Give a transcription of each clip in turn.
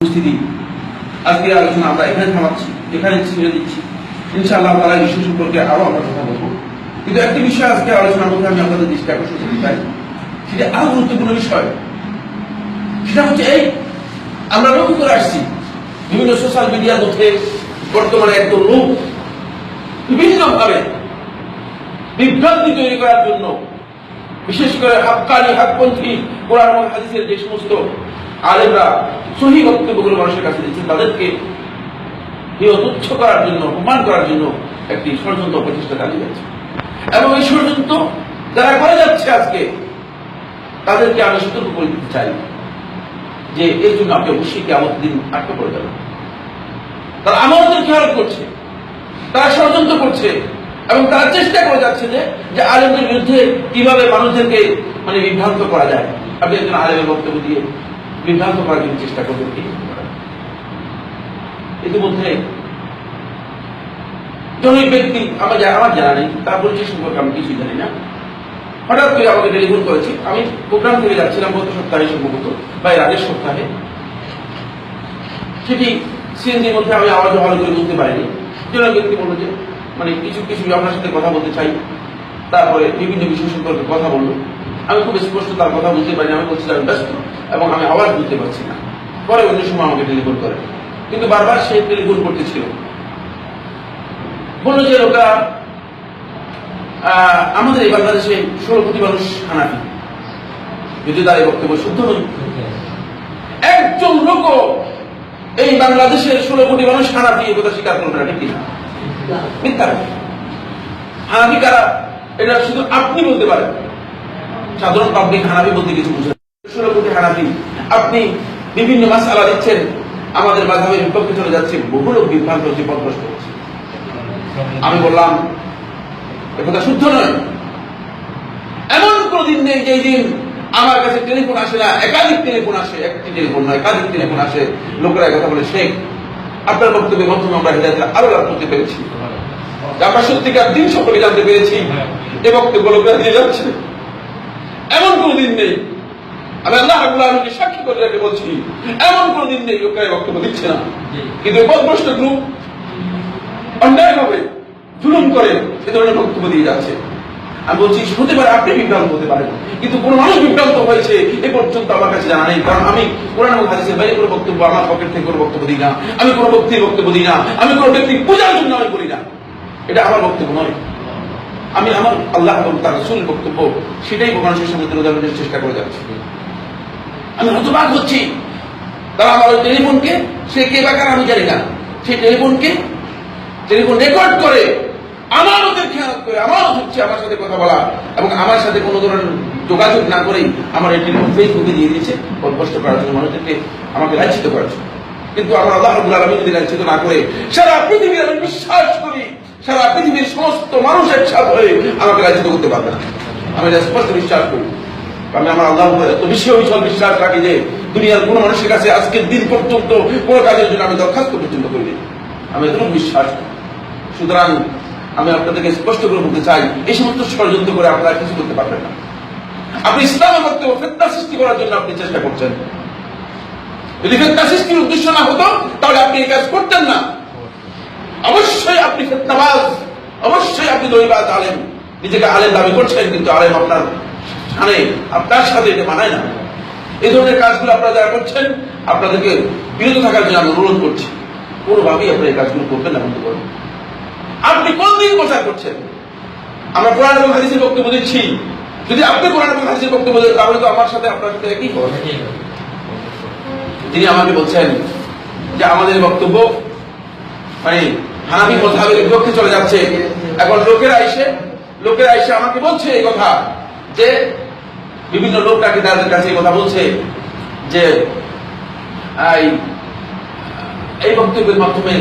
উপস্থিতি। আজকের আলোচনা আমরা এখানে থামাচ্ছি, এখানে দিচ্ছি। ইনশাআল্লাহ তারা বিষয় সম্পর্কে আরও আমরা কথা বলব। কিন্তু একটি বিষয় আজকে আমি আপনাদের দৃষ্টি আকর্ষণ করতে চাই। সেটা আরও গুরুত্বপূর্ণ বিষয়। সেটা হচ্ছে এই, আমরা লক্ষ্য করে আসছি, বিভিন্ন সোশ্যাল মিডিয়ার মধ্যে বর্তমানে একদম লোক বিভিন্ন ভাবে বিভ্রান্তি তৈরি করার জন্য, বিশেষ করে হাক্কানি হাকপন্থী কোরআন হাদিসের যে সমস্ত আলেমরা সহি বক্তব্যগুলো মানুষের কাছে দিচ্ছেন, তাদেরকে হেয় তুচ্ছ করার জন্য, অপমান করার জন্য একটি ষড়যন্ত্র প্রচেষ্টা চালিয়ে যাচ্ছে। এবং এই ষড়যন্ত্র যারা করে যাচ্ছে আজকে, তাদেরকে আমি সতর্ক করে দিতে চাই যে এর জন্য আপনি অবশ্যই কেমন দিন আটকা পড়ে যাবেন তারা আমাদের খেয়াল করছে, তারা ষড়যন্ত্র করছে, এবং তারা চেষ্টা করে যাচ্ছে যে যে আলেমদের বিরুদ্ধে কীভাবে মানুষদেরকে মানে বিভ্রান্ত করা যায়। আপনি একজন আলেমের বক্তব্য দিয়ে বিভ্রান্ত করার জন্য চেষ্টা করবেন কি? ইতিমধ্যে জনৈক ব্যক্তি আমার আমার জানা নেই, তার পরিচয় সম্পর্কে আমি কিছুই জানি না। হঠাৎ করে আমাকে টেলিফোন করেছে, আমি প্রোগ্রাম থেকে যাচ্ছিলাম গত সপ্তাহে সম্ভবত, বা এর আগের সপ্তাহে। সেটি সিএনজির মধ্যে আমি আওয়াজ ভালো করে বুঝতে পারিনি। জনৈক ব্যক্তি বলল যে মানে কিছু কিছু আপনার সাথে কথা বলতে চাই। তারপরে বিভিন্ন বিষয় সম্পর্কে কথা বলল। আমি খুব স্পষ্ট তার কথা বুঝতে পারিনি, আমি বলছিলাম আমি ব্যস্ত, এবং আমি আওয়াজ বুঝতে পারছি না। পরে অন্য সময় আমাকে টেলিফোন করে। কিন্তু বারবার সে টেলিফোন করতেছিল। বলল যে ওটা আমাদের এই বাংলাদেশে ষোলো কোটি মানুষ হানাফি। যদি তার এই বক্তব্য শুদ্ধ নয়? একজন লোক এই বাংলাদেশে ষোলো কোটি মানুষ হানাফি, এ কথা স্বীকার করবে না, ঠিক কিনা? মিথ্যা। হানাফি কারা? এটা শুধু আপনি বলতে পারেন। সাধারণ পাবলিক হানাফি বলতে কিছু বুঝে না। ষোলো আপনি বিভিন্ন মাস আলা দিচ্ছেন, আমাদের মাধ্যমের বিপক্ষে চলে যাচ্ছে, বহু লোক বিভ্রান্ত হচ্ছে পথভ্রষ্ট হচ্ছে। আমি বললাম, এ কথা শুদ্ধ নয়। এমন কোন দিন নেই যে দিন আমার কাছে টেলিফোন আসে না, একাধিক টেলিফোন আসে, একটি টেলিফোন নয়, একাধিক টেলিফোন আসে। লোকেরা কথা বলে, শেখ, আপনার বক্তব্যের মাধ্যমে আমরা হৃদয়তে আরও লাভ করতে পেরেছি। আমরা সত্যিকার দিন সকলে জানতে পেরেছি। এ বক্তব্য লোকেরা দিয়ে যাচ্ছে। এমন কোন দিন নেই। আমি আল্লাহ রাব্বুল আলামিনকে সাক্ষী করে রেখে বলছি এমন কোন দিন নেই লোকেরা বক্তব্য দিচ্ছে না। কিন্তু পথভ্রষ্ট গ্রুপ অন্যায়ভাবে জুলুম করে এ ধরনের বক্তব্য দিয়ে যাচ্ছে। আমি বলছি হতে পারে আপনি বিভ্রান্ত হতে পারেন কিন্তু কোন মানুষ বিভ্রান্ত হয়েছে এ পর্যন্ত আমার কাছে জানা নেই কারণ আমি কোরআন এবং হাদিসের বাইরে কোনো বক্তব্য আমার পকেট থেকে কোনো বক্তব্য দিই না। আমি কোনো ব্যক্তির বক্তব্য দিই না। আমি কোনো ব্যক্তি পূজার জন্য আমি করি না। এটা আমার বক্তব্য নয়। আমি আমার আল্লাহ এবং তার রসুল বক্তব্য সেটাই মানুষের সামনে তুলে ধরার চেষ্টা করে যাচ্ছি। আমি হতবাক হচ্ছি। তারা আমার ওই টেলিফোনকে, সে কে বাকার আমি জানি না। সেই টেলিফোনকে, টেলিফোন রেকর্ড করে, আমার ওদের খেয়াল করে, আমার হচ্ছে আমার সাথে কথা বলা এবং আমার সাথে কোনো ধরনের যোগাযোগ না করেই আমার এই টেলিফোন ফেসবুকে দিয়ে দিয়েছে কষ্ট করার জন্য মানুষদেরকে আমাকে লাঞ্ছিত করার জন্য। কিন্তু আমার আল্লাহ রবুল আলমী যদি লাঞ্ছিত না করে, সারা পৃথিবীর আমি বিশ্বাস করি সারা পৃথিবীর সমস্ত মানুষ একসাথ হয়ে আমাকে লাঞ্ছিত করতে পারবে না। আমি এটা স্পষ্ট বিশ্বাস করি। আমি আমার আল্লাহ এত বেশি অবিচল বিশ্বাস রাখি যে দুনিয়ার কোনো মানুষের কাছে আজকের দিন পর্যন্ত কোনো কাজের জন্য আমি দরখাস্ত পর্যন্ত করিনি আমি এতটুকু বিশ্বাস করি। সুতরাং আমি আপনাদেরকে স্পষ্ট করে বলতে চাই, এই সমস্ত ষড়যন্ত্র করে আপনারা কিছু করতে পারবেন না। আপনি ইসলামের বক্তব্য ফেতনা সৃষ্টি করার জন্য আপনি চেষ্টা করছেন। যদি ফেতনা সৃষ্টির উদ্দেশ্য না হতো, তাহলে আপনি এই কাজ করতেন না। অবশ্যই আপনি ফেতনাবাজ। অবশ্যই আপনি দৈবাজ আলেম। নিজেকে আলেম দাবি করছেন কিন্তু আলেম আপনার সামনে আপনার সাথে এটা মানায় না। এই ধরনের কাজগুলো আপনারা যারা করছেন আপনাদেরকে বিরত থাকার জন্য আমি অনুরোধ করছি। কোনোভাবেই আপনারা এই কাজগুলো করবেন না বন্ধু করবেন আপনি কোন দিন প্রচার করছেন? আমরা কোরআন এবং হাদিসের বক্তব্য দিচ্ছি যদি আপনি কোরআন এবং হাদিসের বক্তব্য দেন তাহলে তো আমার সাথে আপনার সাথে একই তিনি আমাকে বলছেন যে আমাদের বক্তব্য মানে মজাবের বিপক্ষে চলে যাচ্ছে। এখন লোকেরা এসে লোকেরা এসে আমাকে বলছে এই কথা যে বিভিন্ন লোক নাকি তাদের কাছে এই কথা বলছে যে, এই বক্তব্যের মাধ্যমে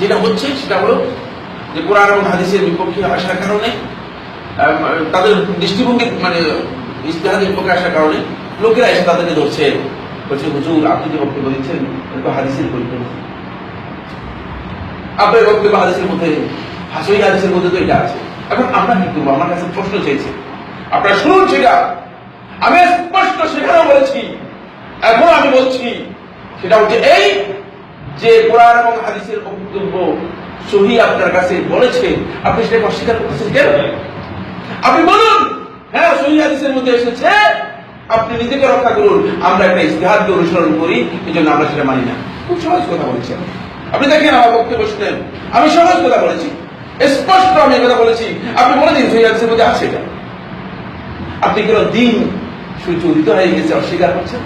যেটা হচ্ছে সেটা হলো যে কোরআন এবং হাদিসের বিপক্ষে আসার কারণে তাদের দৃষ্টিভঙ্গি মানে ইস্তেহাদের বিপক্ষে আসার কারণে লোকেরা এসে তাদেরকে ধরছে। বলছে, হুজুর, আপনি যে বক্তব্য দিচ্ছেন হাদিসের পরিপন্থী। আপনার বক্তব্য হাদিসের মধ্যে হাসই হাদিসের মধ্যে তো এটা আছে। এখন আমরা কি করব? আমার কাছে প্রশ্ন চেয়েছে আপনারা শুনুন সেটা। আমি স্পষ্ট সেখানেও বলেছি, এখন আমি বলছি, সেটা হচ্ছে এই যে কোরআন এবং হাদিসের বক্তব্য সহি আপনার কাছে বলেছে, আপনি সেটাকে অস্বীকার করতেছেন কেন? আপনি বলুন হ্যাঁ সহি হাদিসের মধ্যে এসেছে, আপনি নিজেকে রক্ষা করুন। আমরা একটা ইস্তেহাদকে অনুসরণ করি এই জন্য আমরা সেটা মানি না। খুব সহজ কথা বলেছি। আপনি দেখেন আমার বক্তব্য শুনেন। আমি সহজ কথা বলেছি। স্পষ্ট আমি কথা বলেছি। আপনি বলে দিন মধ্যে আছে এটা। আপনি কোন দিন উদিত হয়ে গেছে অস্বীকার করছেন?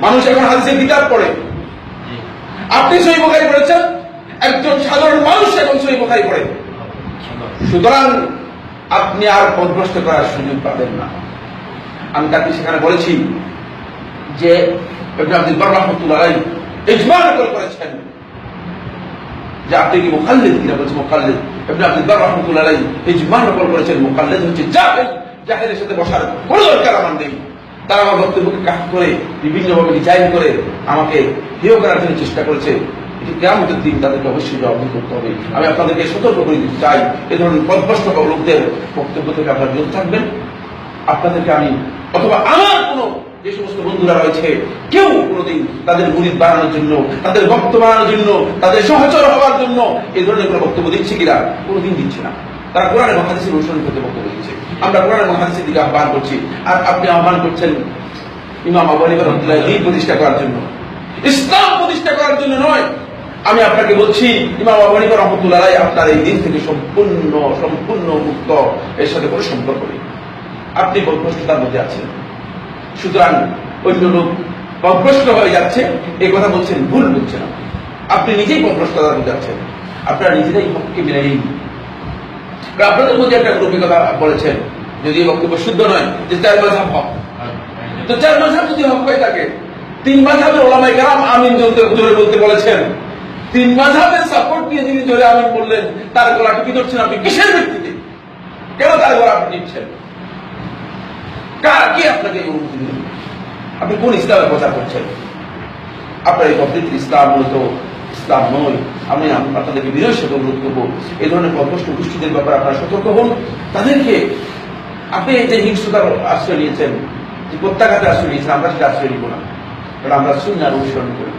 মানুষ এখন হাদিসের কিতাব পড়ে। আপনি সহি বোখারি পড়েছেন? একজন সাধারণ মানুষ এখন সহি বোখারি পড়ে। সুতরাং আপনি আর পদভ্রষ্ট করার সুযোগ পাবেন না। আমি তাকে সেখানে বলেছি যে আব্দুল রহমতুল্লাহ আপনি কি ইজমা করেছেন হচ্ছে বসার তারা আমার কাট করে, বিভিন্নভাবে ডিজাইন করে আমাকে চেষ্টা করেছে। কেমন দিন তাদেরকে অবশ্যই করতে হবে। আমি আপনাদেরকে সতর্ক করে দিতে চাই। এ ধরনের পদভ্রষ্ট লোকদের বক্তব্য থেকে আপনারা বিরত থাকবেন। আপনাদেরকে আমি অথবা আমার কোনো যে সমস্ত বন্ধুরা রয়েছে, কেউ কোনোদিন তাদের মুরিদ বাড়ানোর জন্য, তাদের বক্তব্য বাড়ানোর জন্য, তাদের সহচর হওয়ার জন্য এই ধরনের কোনো বক্তব্য দিচ্ছে কিনা, কোনোদিন দিচ্ছে না। তারা কোরআন এবং হাদিসের অনুসরণ করতে বক্তব্য দিচ্ছে। আমরা কোরআন এবং হাদিসের দিকে আহ্বান করছি। আর আপনি আহ্বান করছেন ইমাম আবু হানিফা রহমতুল্লাহ দিন প্রতিষ্ঠা করার জন্য। ইসলাম প্রতিষ্ঠা করার জন্য নয়। আমি আপনাকে বলছি, ইমাম আবু হানিফা রহমতুল্লাহ আপনার এই দিন থেকে সম্পূর্ণ সম্পূর্ণ মুক্ত, এর সাথে কোনো সম্পর্ক নেই। আপনি বদভ্রষ্টতার মধ্যে আছেন। সুতরাং অন্য লোক বদভ্রষ্ট হয়ে যাচ্ছে, এই কথা বলছেন, ভুল বলছেন আপনি। আপনি নিজেই মধ্যে আছেন আপনারা নিজেরাই হককে মেনে নিন। আপনাদের মধ্যে একটা গ্রুপে কথা বলেছেন, যদি বক্তব্য শুদ্ধ নয়, যে চার মাঝাব হক। তো চার মাঝাব যদি হক হয়ে থাকে, তিন মাঝাবের ওলামাই কালাম আমিন জোরে বলতে বলেছেন, তিন মাঝাবের সাপোর্ট দিয়ে যিনি জোরে আমিন বললেন, তার গলা টুকি ধরছেন আপনি? কিসের ভিত্তিতে? কেন তার গলা আপনি নিচ্ছেন? কার আপনাকে আপনি কোন ইসলামের প্রচার করছেন আপনার এই পদ্ধতির ইসলাম মূলত ইসলাম নয়। আমি আপনাদেরকে বিনয়ের সাথে অনুরোধ করব, এই ধরনের পদভষ্ট গোষ্ঠীদের ব্যাপারে আপনারা সতর্ক হন। তাদেরকে আপনি যে হিংস্রতার আশ্রয় নিয়েছেন, যে প্রত্যাঘাতে আশ্রয় নিয়েছেন, আমরা সেটা আশ্রয় নিব না। কারণ আমরা শূন্যার অনুসরণ করি।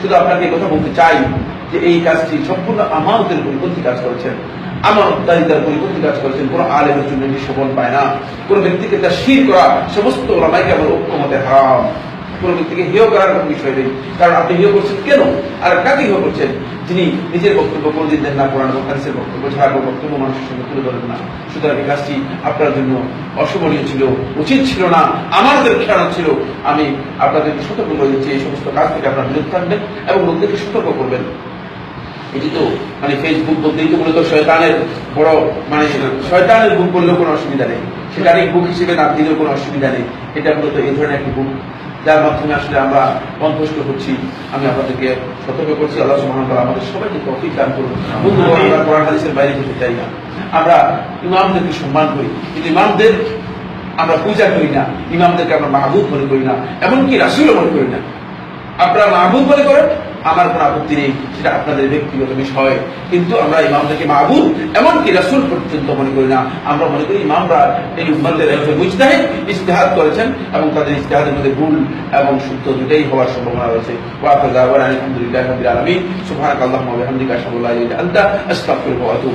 শুধু আপনাকে কথা বলতে চাই যে এই কাজটি সম্পূর্ণ আমানতের পরিপন্থী কাজ করেছেন। আমানতদারিতার পরিপন্থী কাজ করেছেন। কোনো আলেমের জন্য এটি শোভন পায় না। কোনো ব্যক্তিকে তার শির করা সমস্ত ওলামাইকে আমার ঐক্যমতে হারাম। কোনো ব্যক্তিকে হেয় করার কোনো বিষয় নেই। কারণ আপনি হেয় করছেন কেন? আর কাকে হেয় করছেন? যিনি নিজের বক্তব্য কোনোদিন দেন না, কোরআন হাদিসের বক্তব্য ছাড়া বক্তব্য মানুষের সঙ্গে তুলে ধরেন না। সুতরাং এই কাজটি আপনার জন্য অশোভনীয় ছিল, উচিত ছিল না। আমাদের খেয়াল ছিল। আমি আপনাদেরকে সতর্ক করে দিচ্ছি, এই সমস্ত কাজ থেকে আপনারা বিরত থাকবেন এবং লোকদেরকে সতর্ক করবেন। এটি তো মানে ফেসবুক বলতেই তো মূলত শয়তানের বড় মানে শয়তানের বুক করলেও কোনো অসুবিধা নেই। সেটারই বুক হিসেবে নাম দিলেও কোনো অসুবিধা নেই। এটা মূলত এই ধরনের একটি বুক যার মাধ্যমে আসলে আমরা বন্ধষ্ট করছি আমি আপনাদেরকে সতর্ক করছি। আল্লাহ সুবহানাহু ওয়া আমাদের সবাইকে তৌফিক দান করুন। আমরা কোরআন হাদিসের বাইরে যেতে চাই না। আমরা ইমামদেরকে সম্মান করি। কিন্তু ইমামদের আমরা পূজা করি না। ইমামদেরকে আমরা মাহবুব মনে করি না। এমনকি রাসুলও মনে করি না। আপনারা মাহবুব মনে করেন? আমার কোনো আপত্তি নেই, সেটা আপনাদের ব্যক্তিগত বিষয়। কিন্তু আমরা ইমামদেরকে মাহবুব এমনকি রাসুল পর্যন্ত মনে করি না। আমরা মনে করি ইমামরা এই উম্মাদের মুজতাহিদ ইস্তেহাদ করেছেন এবং তাদের ইস্তেহাদের মধ্যে ভুল এবং শুদ্ধ দুটাই হওয়ার সম্ভাবনা রয়েছে। আলহামদুলিল্লাহ আলমী আলামিন। আল্লাহ আলহামদুলিল্লাহ বিহামদিকা আস্তাফুল হওয়া তো